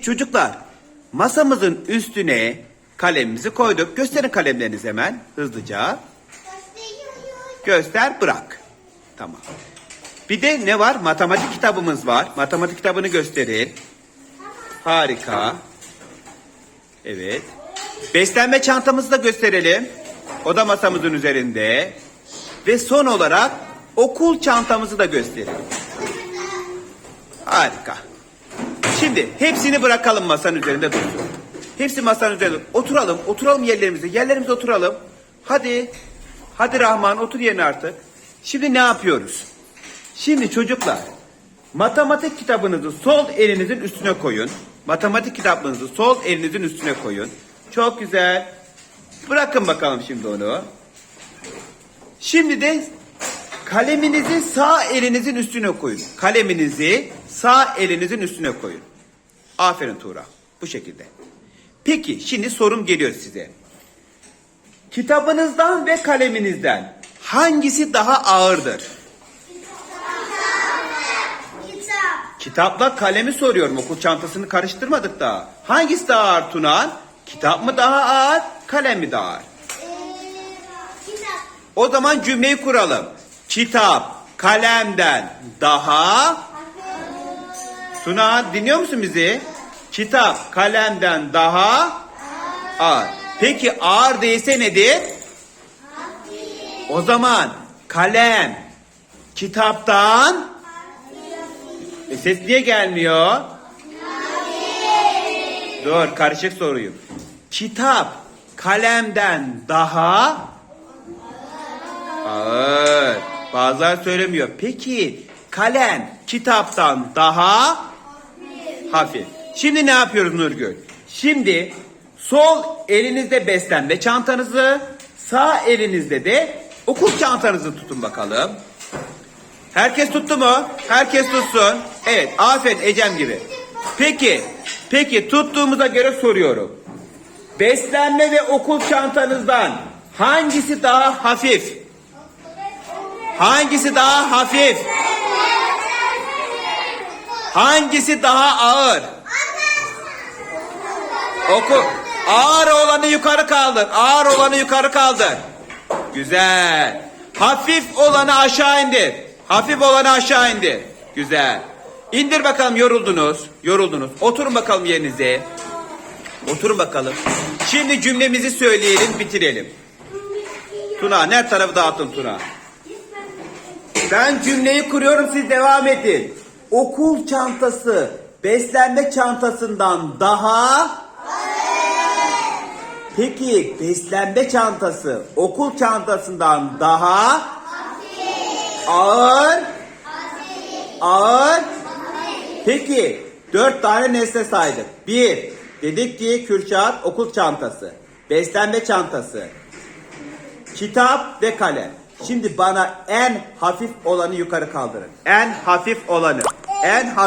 Peki çocuklar masamızın üstüne kalemimizi koyduk. Gösterin kalemlerinizi hemen hızlıca. Göster bırak. Tamam. Bir de ne var? Matematik kitabımız var. Matematik kitabını gösterin. Harika. Evet. Beslenme çantamızı da gösterelim. O da masamızın üzerinde. Ve son olarak okul çantamızı da gösterelim. Harika. Şimdi hepsini bırakalım masanın üzerinde dursun. Hepsi masanın üzerinde. Oturalım, oturalım yerlerimize. Yerlerimize oturalım. Hadi. Hadi Rahman otur yerine artık. Şimdi ne yapıyoruz? Şimdi çocuklar matematik kitabınızı sol elinizin üstüne koyun. Matematik kitabınızı sol elinizin üstüne koyun. Çok güzel. Bırakın bakalım şimdi onu. Şimdi de kaleminizi sağ elinizin üstüne koyun. Kaleminizi sağ elinizin üstüne koyun. Aferin Tuğra. Bu şekilde. Peki şimdi sorum geliyor size. Kitabınızdan ve kaleminizden hangisi daha ağırdır? Kitap. Kitapla kalemi soruyorum. Okul çantasını karıştırmadık daha. Hangisi daha ağır Tunan? Kitap mı daha ağır, kalem mi daha ağır? Kitap. O zaman cümleyi kuralım. Kitap kalemden daha... Tuna dinliyor musun bizi? Kitap kalemden daha ağır. Peki ağır değilse nedir? O zaman kalem kitaptan e ses niye gelmiyor? Dur karışık soruyu. Kitap kalemden daha ağır. Bazılar söylemiyor. Peki kalem kitaptan daha hafif. Şimdi ne yapıyoruz Nurgül? Şimdi sol elinizde beslenme çantanızı, sağ elinizde de okul çantanızı tutun bakalım. Herkes tuttu mu? Herkes tutsun. Evet, aferin Ecem gibi. Peki, peki tuttuğumuza göre soruyorum. Beslenme ve okul çantanızdan hangisi daha hafif? Hangisi daha hafif? Hangisi daha ağır? Oku. Ağır olanı yukarı kaldır. Ağır olanı yukarı kaldır. Güzel. Hafif olanı aşağı indir. Hafif olanı aşağı indir. Güzel. İndir bakalım yoruldunuz. Yoruldunuz. Oturun bakalım yerinize. Oturun bakalım. Şimdi cümlemizi söyleyelim, bitirelim. Tuna, her tarafı dağıttın Tuna. Ben cümleyi kuruyorum, siz devam edin. Okul çantası beslenme çantasından daha... Peki beslenme çantası okul çantasından daha... Ağır... Ağır... Peki dört tane nesne saydık. Bir, dedik ki Kürşat okul çantası, beslenme çantası, kitap ve kalem. Şimdi bana en hafif olanı yukarı kaldırın. En hafif olanı. En hafif